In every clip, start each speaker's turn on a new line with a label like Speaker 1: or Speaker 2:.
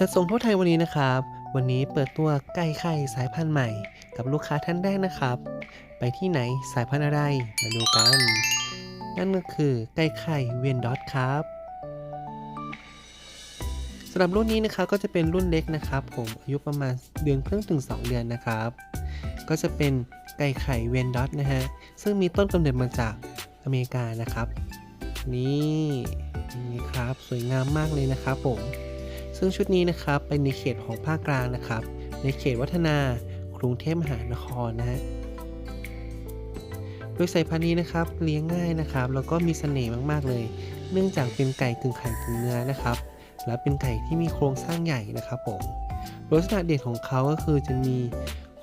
Speaker 1: จัดส่งทั่วไทยวันนี้นะครับ วันนี้เปิดตัวไก่ไข่สายพันธุ์ใหม่ กับลูกค้าท่านแรกนะครับ ไปที่ไหนสายพันธุ์อะไรมาดูกัน นั่นก็คือไก่ไข่เวียนดอทครับสำหรับรุ่นนี้นะครับก็จะเป็นรุ่นเล็กนะครับ ผมอายุประมาณเดือนครึ่งถึง 2 เดือนนะครับ ก็จะเป็นไก่ไข่เวียนดอทนะฮะซึ่งมีต้นกำเนิดมาจากอเมริกานะครับ นี่นี่ครับสวยงามมากเลยนะครับผม ซึ่งชุดนี้นะครับเป็นในเขตของภาคกลางนะครับ ในเขตวัฒนากรุงเทพมหานครนะฮะโดยสายพันธุ์นี้นะครับเลี้ยงง่ายนะครับแล้วก็มีเสน่ห์มากๆเลย เนื่องจากเป็นไก่กึ่งไข่กึ่งเนื้อนะครับ และเป็นไก่ที่มีโครงสร้างใหญ่นะครับผมลักษณะเด่นของเขาก็คือจะมี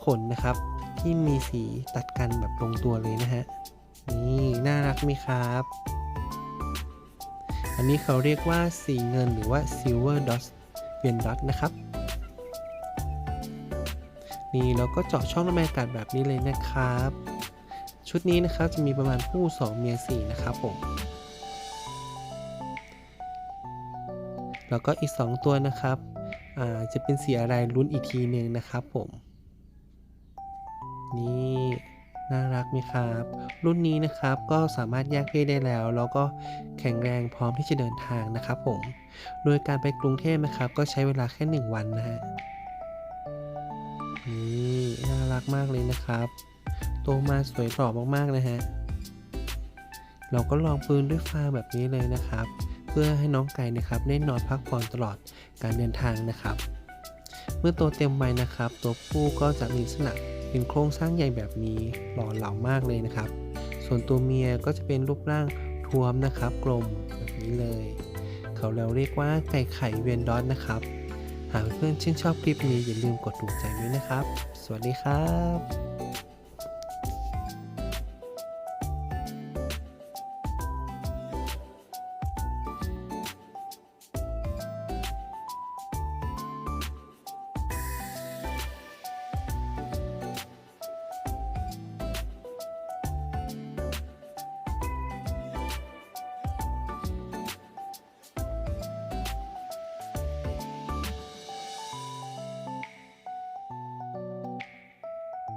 Speaker 1: ขนนะครับ ที่มีสีตัดกันแบบลงตัวเลยนะฮะนี่น่ารักไหมครับ อันนี้เขาเรียกว่าสีเงินหรือว่า silver dot เวียนดอทนะครับ นี่เราก็เจาะช่องระบายอากาศแบบนี้เลยนะครับ ชุดนี้นะครับจะมีประมาณผู้ 2 เมีย 4 นะครับผมแล้วก็อีก 2 ตัวนะครับจะเป็นสีอะไรลุ้นอีกทีหนึ่งนะครับผม นี่ น่ารักไหมครับ รุ่นนี้นะครับก็สามารถแยกเพศได้แล้ว แล้วก็แข็งแรงพร้อมที่จะเดินทางนะครับผม โดยการไปกรุงเทพนะครับ ก็ใช้เวลาแค่ 1 วันนะฮะนี่น่ารักมากเลยนะครับ โตมาสวยหล่อมากๆนะฮะเราก็ลองปืนด้วยฟางแบบนี้เลยนะครับ เพื่อให้น้องไก่นะครับได้นอนพักผ่อนตลอดการเดินทางนะครับ เมื่อโตเต็มวัยนะครับ ตัวผู้ก็จะมีลักษณะ เป็นโครงสร้างใหญ่แบบนี้หล่อเหลามากเลยนะครับ ส่วนตัวเมียก็จะเป็นรูปร่างท้วมนะครับ กลมแบบนี้เลย เขาเราเรียกว่าไก่ไข่เวียนดอสนะครับ หากเพื่อนชื่นชอบคลิปนี้อย่าลืมกดถูกใจด้วยนะครับ สวัสดีครับ